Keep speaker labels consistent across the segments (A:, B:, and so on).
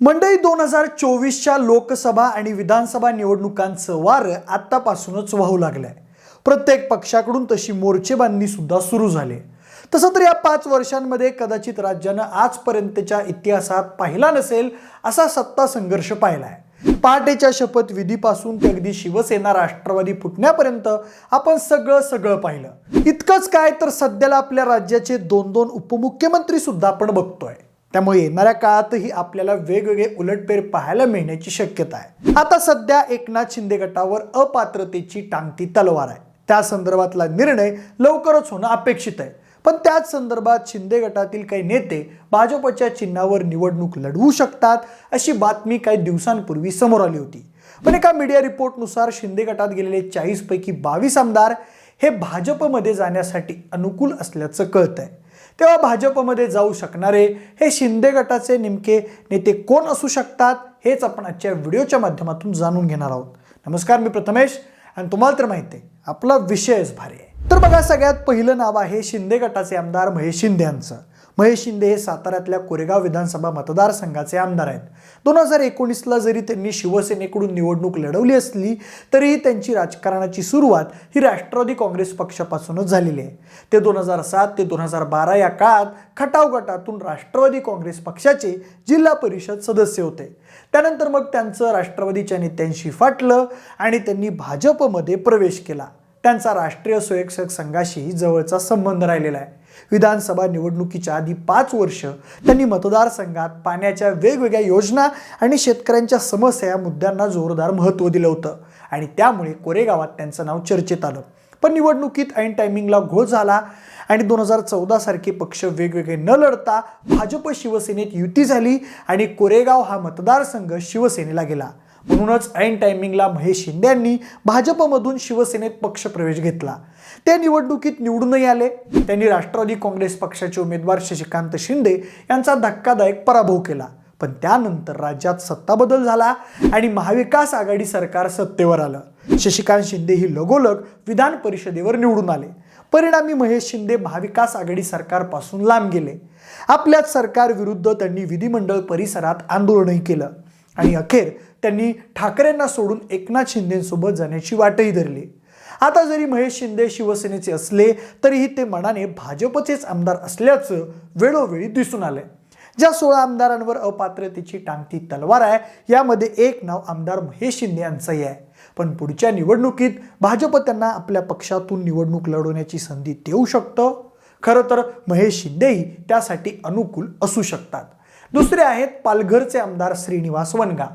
A: मंडई दोन हजार चोवीसच्या लोकसभा आणि विधानसभा निवडणुकांचं वारं आत्तापासूनच वाहू लागलंय. प्रत्येक पक्षाकडून तशी मोर्चेबांधणी सुद्धा सुरू झाली. तसं तर या पाच वर्षांमध्ये कदाचित राज्यानं आजपर्यंतच्या इतिहासात पाहिला नसेल असा सत्ता संघर्ष पाहिलाय. पहाटेच्या शपथविधीपासून ते अगदी शिवसेना राष्ट्रवादी फुटण्यापर्यंत आपण सगळं सगळं पाहिलं. इतकंच काय तर सध्याला आपल्या राज्याचे दोन दोन उपमुख्यमंत्री सुद्धा आपण बघतोय. त्यामुळे येणाऱ्या काळातही आपल्याला वेगवेगळे उलटपेर पाहायला मिळण्याची शक्यता आहे. आता सध्या एकनाथ शिंदे गटावर अपात्रतेची टांगती तलवार आहे. त्या संदर्भातला निर्णय लवकरच होणं अपेक्षित आहे. पण त्याच संदर्भात शिंदे गटातील काही नेते भाजपच्या चिन्हावर निवडणूक लढवू शकतात अशी बातमी काही दिवसांपूर्वी समोर आली होती. पण एका मीडिया रिपोर्टनुसार शिंदे गटात गेलेले चाळीस पैकी बावीस आमदार हे भाजपमध्ये जाण्यासाठी अनुकूल असल्याचं कळतंय. तेव्हा भाजपमध्ये जाऊ शकणारे हे शिंदे गटाचे नेमके नेते कोण असू शकतात हेच आपण आजच्या व्हिडिओच्या माध्यमातून जाणून घेणार आहोत. नमस्कार मी प्रथमेश आणि तुम्हाला तर माहिती आहे आपला विषयच भारी आहे. तर बघा सगळ्यात पहिलं नाव आहे शिंदे गटाचे आमदार महेश शिंदे यांचं. महेश शिंदे हे साताऱ्यातल्या कोरेगाव विधानसभा मतदारसंघाचे आमदार आहेत. दोन हजार एकोणीसला जरी त्यांनी शिवसेनेकडून निवडणूक लढवली असली तरीही त्यांची राजकारणाची सुरुवात ही राष्ट्रवादी काँग्रेस पक्षापासूनच झालेली आहे. ते दोन हजार सात ते दोन हजार बारा या काळात खटाव गटातून राष्ट्रवादी काँग्रेस पक्षाचे जिल्हा परिषद सदस्य होते. त्यानंतर मग त्यांचं राष्ट्रवादीच्या नेत्यांशी फाटलं आणि त्यांनी भाजपमध्ये प्रवेश केला. त्यांचा राष्ट्रीय स्वयंसेवक संघाशी जवळचा संबंध राहिलेला आहे. विधानसभा निवडणुकीच्या आधी पाच वर्ष त्यांनी मतदारसंघात पाण्याच्या वेगवेगळ्या योजना आणि शेतकऱ्यांच्या समस्या या मुद्द्यांना जोरदार महत्त्व दिलं होतं. आणि त्यामुळे कोरेगावात त्यांचं नाव चर्चेत आलं. पण निवडणुकीत ऐन टायमिंगला घोळ झाला आणि दोन हजार चौदा सारखे पक्ष वेगवेगळे न लढता भाजप शिवसेनेत युती झाली आणि कोरेगाव हा मतदारसंघ शिवसेनेला गेला. म्हणूनच ऐन टायमिंगला महेश शिंदे यांनी भाजपमधून शिवसेनेत पक्षप्रवेश घेतला. त्या निवडणुकीत निवडूनही आले. त्यांनी राष्ट्रवादी काँग्रेस पक्षाचे उमेदवार शशिकांत शिंदे यांचा धक्कादायक पराभव केला. पण त्यानंतर राज्यात सत्ता बदल झाला आणि महाविकास आघाडी सरकार सत्तेवर आलं. शशिकांत शिंदे ही लगोलग विधान परिषदेवर निवडून आले. परिणामी महेश शिंदे महाविकास आघाडी सरकारपासून लांब गेले. आपल्याच सरकार विरुद्ध त्यांनी विधिमंडळ परिसरात आंदोलनही केलं. आणि अखेर त्यांनी ठाकरेंना सोडून एकनाथ शिंदेसोबत जाण्याची वाटही धरली. आता जरी महेश शिंदे शिवसेनेचे असले तरीही ते मनाने भाजपचेच आमदार असल्याचं वेळोवेळी दिसून आलंय. ज्या सोळा आमदारांवर अपात्रतेची टांगती तलवार आहे यामध्ये एक नाव आमदार महेश शिंदे यांचंही आहे. पण पुढच्या निवडणुकीत भाजप त्यांना आपल्या पक्षातून निवडणूक लढवण्याची संधी देऊ शकतं? खरं तर महेश शिंदेही त्यासाठी अनुकूल असू शकतात. दुसरे आहेत पालघरचे आमदार श्रीनिवास वनगा.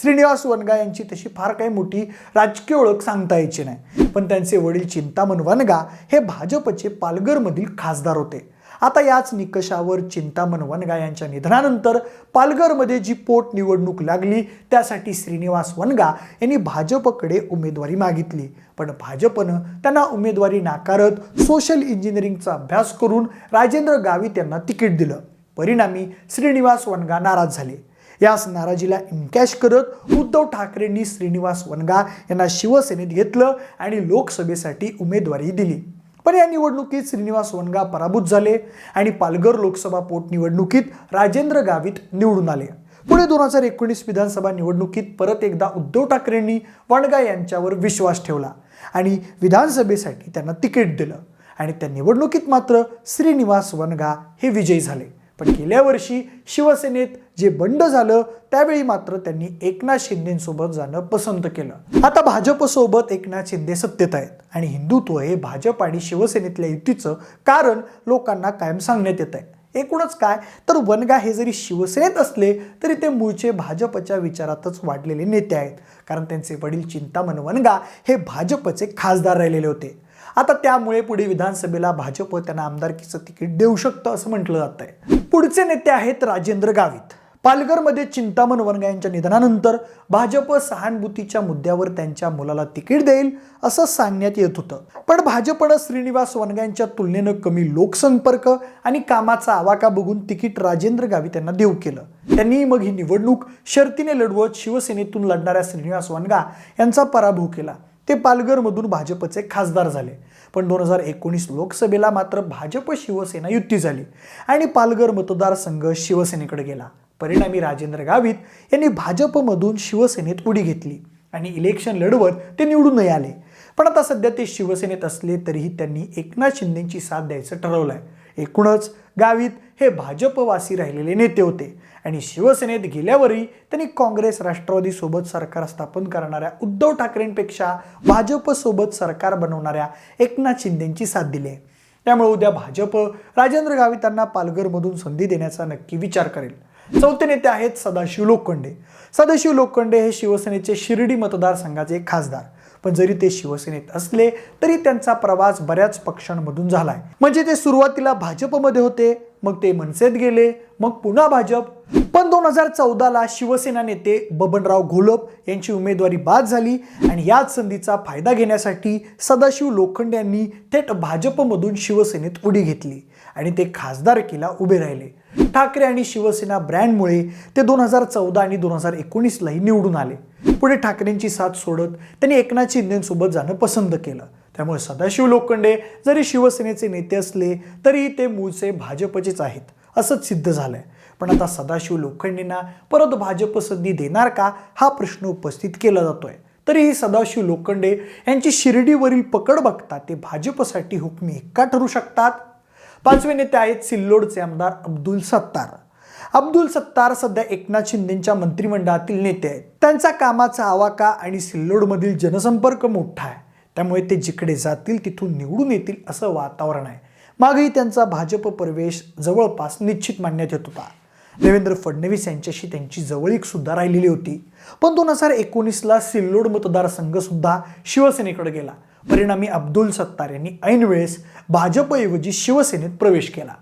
A: श्रीनिवास वनगा यांची तशी फार काही मोठी राजकीय ओळख सांगता यायची नाही. पण त्यांचे वडील चिंतामण वनगा हे भाजपचे पालघरमधील खासदार होते. आता याच निकषावर चिंतामण वनगा यांच्या निधनानंतर पालघरमध्ये जी पोटनिवडणूक लागली त्यासाठी श्रीनिवास वनगा यांनी भाजपकडे उमेदवारी मागितली. पण भाजपनं त्यांना उमेदवारी नाकारत सोशल इंजिनिअरिंगचा अभ्यास करून राजेंद्र गावित यांना तिकीट दिलं. परिणामी श्रीनिवास वनगा नाराज झाले. याच नाराजीला इनकॅश करत उद्धव ठाकरेंनी श्रीनिवास वनगा यांना शिवसेनेत घेतलं आणि लोकसभेसाठी उमेदवारी दिली. पण या निवडणुकीत श्रीनिवास वनगा पराभूत झाले आणि पालघर लोकसभा पोटनिवडणुकीत राजेंद्र गावित निवडून आले. पुढे दोन हजार एकोणीस विधानसभा निवडणुकीत परत एकदा उद्धव ठाकरेंनी वणगा यांच्यावर विश्वास ठेवला आणि विधानसभेसाठी त्यांना तिकीट दिलं. आणि त्या निवडणुकीत मात्र श्रीनिवास वनगा हे विजयी झाले. पण गेल्या वर्षी शिवसेनेत जे बंड झालं त्यावेळी मात्र त्यांनी एकनाथ शिंदेसोबत जाणं पसंत केलं. आता भाजपसोबत एकनाथ शिंदे सत्तेत आहेत आणि हिंदुत्व हे भाजप आणि शिवसेनेतल्या युतीचं कारण लोकांना कायम सांगण्यात येत आहे. एकूणच काय? तर वनगा हे जरी शिवसेनेत असले तरी ते मूळचे भाजपच्या विचारातच वाढलेले नेते आहेत. कारण त्यांचे वडील चिंतामण वनगा हे भाजपचे खासदार राहिलेले होते. आता त्यामुळे पुढे विधानसभेला भाजप त्यांना आमदारकीचं तिकीट देऊ शकतं असं म्हटलं जात आहे पुढचे नेते आहेत राजेंद्र गावित. पालघरमध्ये चिंतामण वनगा यांच्या निधनानंतर भाजप सहानुभूतीच्या मुद्द्यावर त्यांच्या मुलाला तिकीट देईल असं सांगण्यात येत होतं. पण भाजपनं श्रीनिवास वनगा यांच्या तुलनेनं कमी लोकसंपर्क आणि कामाचा आवाका बघून तिकीट राजेंद्र गावित यांना देऊ केलं. त्यांनी मग ही निवडणूक शर्तीने लढवत शिवसेनेतून लढणाऱ्या श्रीनिवास वनगा यांचा पराभव केला. ते पालघरमधून भाजपचे खासदार झाले. पण दोन हजार एकोणीस लोकसभेला मात्र भाजप शिवसेना युती झाली आणि पालघर मतदारसंघ शिवसेनेकडे गेला. परिणामी राजेंद्र गावित यांनी भाजपमधून शिवसेनेत उडी घेतली आणि इलेक्शन लढवत ते निवडूनही आले. पण आता सध्या ते शिवसेनेत असले तरीही त्यांनी एकनाथ शिंदेची साथ द्यायचं ठरवलं आहे एकूणच गावित हे भाजपवासी राहिलेले नेते होते. आणि शिवसेनेत गेल्यावरही त्यांनी काँग्रेस राष्ट्रवादीसोबत सरकार स्थापन करणाऱ्या उद्धव ठाकरेंपेक्षा भाजपसोबत सरकार बनवणाऱ्या एकनाथ शिंदेंची साथ दिली आहे. त्यामुळे उद्या भाजप राजेंद्र गावितांना पालघरमधून संधी देण्याचा नक्की विचार करेल. चौथे नेते आहेत सदाशिव लोखंडे. सदाशिव लोखंडे हे शिवसेनेचे शिर्डी मतदारसंघाचे खासदार. पण जरी ते शिवसेनेत असले तरी त्यांचा प्रवास बऱ्याच पक्षांमधून झालाय. म्हणजे ते सुरुवातीला भाजपमध्ये होते मग ते मनसेत गेले मग पुन्हा भाजप. पण दोन हजार चौदाला शिवसेना नेते बबनराव घोलप यांची उमेदवारी बाद झाली आणि याच संधीचा फायदा घेण्यासाठी सदाशिव लोखंड यांनी थेट भाजपमधून शिवसेनेत उडी घेतली आणि ते खासदारकीला उभे राहिले. ठाकरे आणि शिवसेना ब्रँडमुळे ते दोन हजार चौदा आणि दोन हजार एकोणीसलाही निवडून आले. पुढे ठाकरेंची साथ सोडत त्यांनी एकनाथ शिंदेसोबत जाणं पसंत केलं. त्यामुळे सदाशिव लोखंडे जरी शिवसेनेचे नेते असले तरी ते मूळचे भाजपचेच आहेत असंच सिद्ध झालं आहे पण आता सदाशिव लोखंडेंना परत भाजप संधी देणार का हा प्रश्न उपस्थित केला जातोय. तरीही सदाशिव लोखंडे यांची शिर्डीवरील पकड बघता ते भाजपसाठी हुकमी एक्का ठरू शकतात? पाचवे नेते आहेत सिल्लोडचे आमदार अब्दुल सत्तार. अब्दुल सत्तार सध्या एकनाथ शिंदेच्या मंत्रिमंडळातील नेते आहेत. त्यांचा कामाचा आवाका आणि सिल्लोडमधील जनसंपर्क मोठा आहे. त्यामुळे ते जिकडे जातील तिथून निवडून येतील असं वातावरण आहे. मागेही त्यांचा भाजप प्रवेश जवळपास निश्चित मानण्यात येत होता. देवेंद्र फडणवीस यांच्याशी त्यांची जवळीक सुद्धा राहिलेली होती. पण दोन हजार एकोणीसला सिल्लोड मतदारसंघ सुद्धा शिवसेनेकडे गेला. परिणामी अब्दुल सत्तार यांनी ऐनवेळेस भाजपऐवजी शिवसेनेत प्रवेश केला.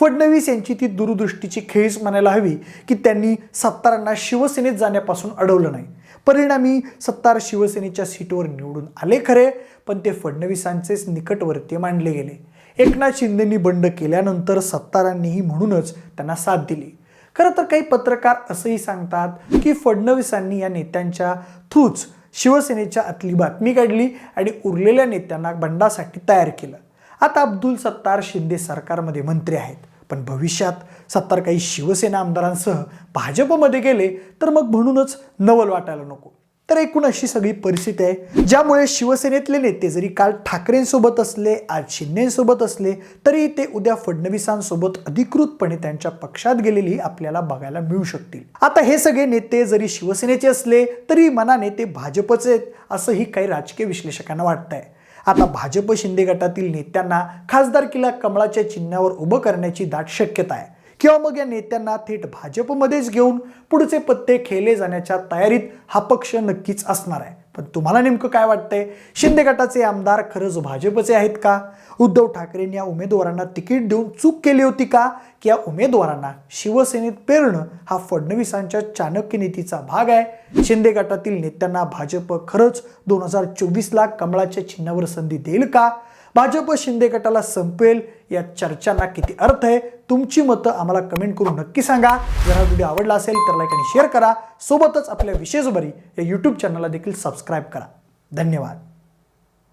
A: फडणवीस यांची ती दूरदृष्टीची खेळीच म्हणायला हवी की त्यांनी सत्तारांना शिवसेनेत जाण्यापासून अडवलं नाही. परिणामी सत्तार शिवसेनेच्या सीटवर निवडून आले खरे पण ते फडणवीसांचेच निकटवर्तीय मानले गेले. एकनाथ शिंदेंनी बंड केल्यानंतर सत्तारांनीही म्हणूनच त्यांना साथ दिली. खरं तर काही पत्रकार असंही सांगतात की फडणवीसांनी या नेत्यांच्या थ्रूच शिवसेनेच्या आतली बातमी काढली आणि उरलेल्या नेत्यांना बंडासाठी तयार केलं. आता अब्दुल सत्तार शिंदे सरकारमध्ये मंत्री आहेत. पण भविष्यात सत्तार काही शिवसेना आमदारांसह भाजपमध्ये गेले तर मग म्हणूनच नवल वाटायला नको. तर एकूण अशी सगळी परिस्थिती आहे ज्यामुळे शिवसेनेतले नेते जरी काल ठाकरेंसोबत असले आज शिंदेसोबत असले तरी ते उद्या फडणवीसांसोबत अधिकृतपणे त्यांच्या पक्षात गेलेली आपल्याला बघायला मिळू शकतील. आता हे सगळे नेते जरी शिवसेनेचे असले तरी मनाने ते भाजपचे आहेत असंही काही राजकीय विश्लेषकांना वाटतंय. आता भाजप शिंदे गटातील नेत्यांना खासदारकीला कमळाच्या चिन्हावर उभं करण्याची दाट शक्यता आहे. किंवा मग या नेत्यांना थेट भाजपमध्येच घेऊन पुढचे पत्ते खेळले जाण्याच्या तयारीत हा पक्ष नक्कीच असणार आहे. पण तुम्हाला नेमकं काय वाटतंय? शिंदे गटाचे आमदार खरंच भाजपचे आहेत का? उद्धव ठाकरेंनी या उमेदवारांना तिकीट देऊन चूक केली होती का? की या उमेदवारांना शिवसेनेत पेरणं हा फडणवीसांच्या चाणक्य नीतीचा भाग आहे. शिंदे गटातील नेत्यांना भाजप खरंच दोन हजार चोवीसला कमळाच्या चिन्हावर संधी देईल का? भाजप शिंदे गटाला संपेल या चर्चांना किती अर्थ आहे तुमची मतं आम्हाला कमेंट करून नक्की सांगा. जर हा व्हिडिओ आवडला असेल तर लाईक आणि शेअर करा. सोबतच आपल्या विशेषभरी या यूट्यूब चॅनलला देखील सबस्क्राईब करा. धन्यवाद.